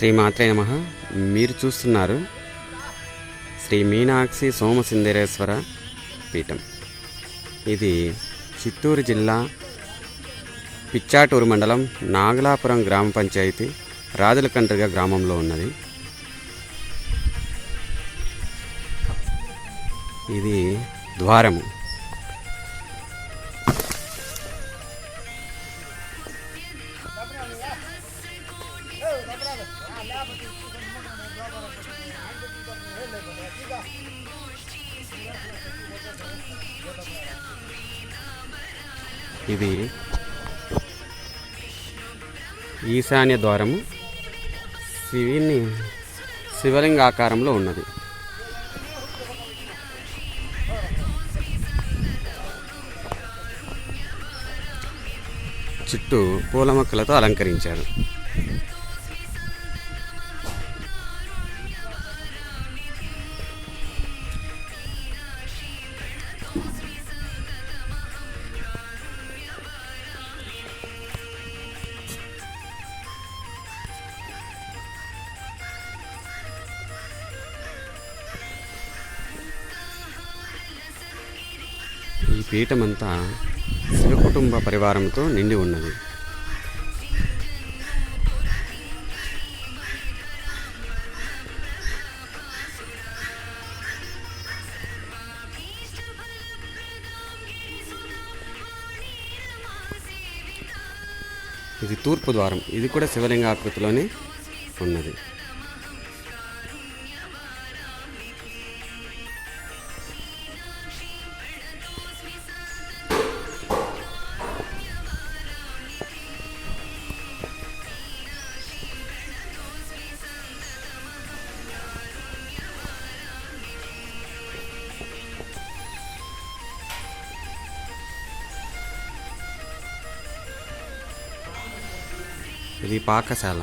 శ్రీ మాత్రే నమ. మీరు చూస్తున్నారు శ్రీ మీనాక్షి సోమసుందరేశ్వర పీఠం. ఇది చిత్తూరు జిల్లా పిచ్చాటూరు మండలం నాగలాపురం గ్రామ పంచాయతీ రాజులకండ్రిగా గ్రామంలో ఉన్నది. ఇది ద్వారము. ఇది ఈశాన్య ద్వారము. శివుని శివలింగ ఆకారంలో ఉన్నది. చుట్టూ పూల మొక్కలతో అలంకరించారు. ఈ పీఠమంతా శివ కుటుంబ పరివారంతో నిండి ఉన్నది. ఇది తూర్పు ద్వారం. ఇది కూడా శివలింగాకృతిలోనే ఉన్నది. ఇది పాకశాల.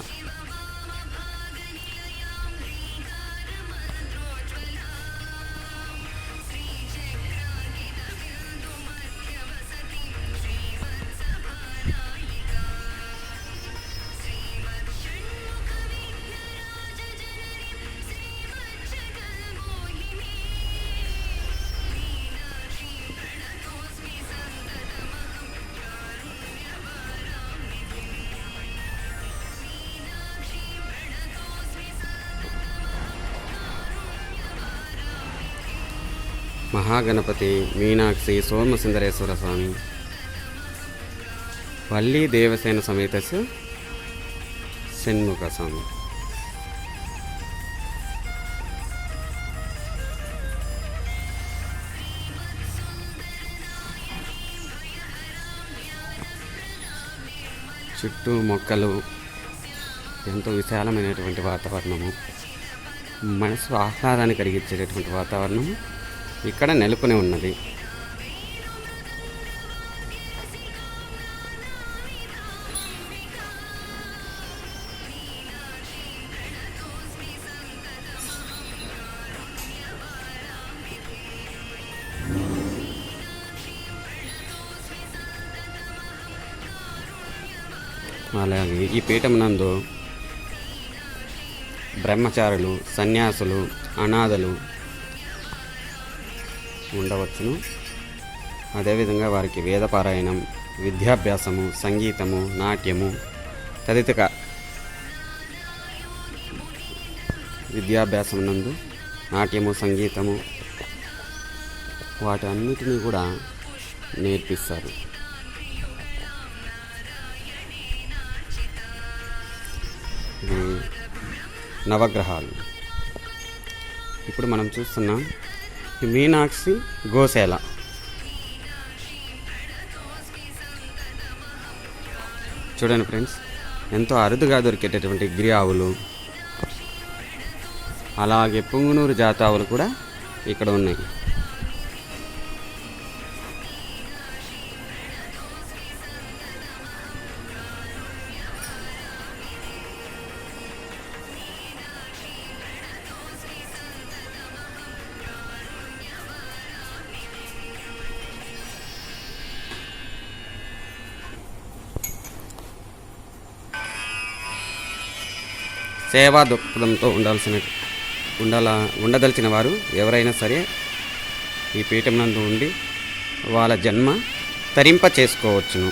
మహాగణపతి మీనాక్షి సోమసుందరేశ్వర స్వామి. వల్లీ దేవసేన సమేత షణ్ముఖ స్వామి. చుట్టూ మొక్కలు ఎంతో విశాలమైనటువంటి వాతావరణము. మనసు ఆహ్లాదాన్ని కలిగించేటటువంటి వాతావరణం ఇక్కడ నెలకొని ఉన్నది. అలాగే ఈ పీఠం నందు బ్రహ్మచారులు సన్యాసులు అనాథలు ఉండవచ్చును. అదేవిధంగా వారికి వేదపారాయణం విద్యాభ్యాసము సంగీతము నాట్యము తదితర విద్యాభ్యాసం నందు నాట్యము సంగీతము వాటన్నిటినీ కూడా నేర్పిస్తారు. నవగ్రహాలు. ఇప్పుడు మనం చూస్తున్నాం మీనాక్షి గోశాల చూడండి ఫ్రెండ్స్ ఎంతో అరుదుగా దొరికేటటువంటి గిరి ఆవులు అలాగే పుంగునూరు జాతి ఆవులు కూడా ఇక్కడ ఉన్నాయి. సేవా దృక్పథంతో ఉండాల్సిన ఉండాల ఉండదలిచిన వారు ఎవరైనా సరే ఈ పీఠం నందు ఉండి వాళ్ళ జన్మ తరింప చేసుకోవచ్చును.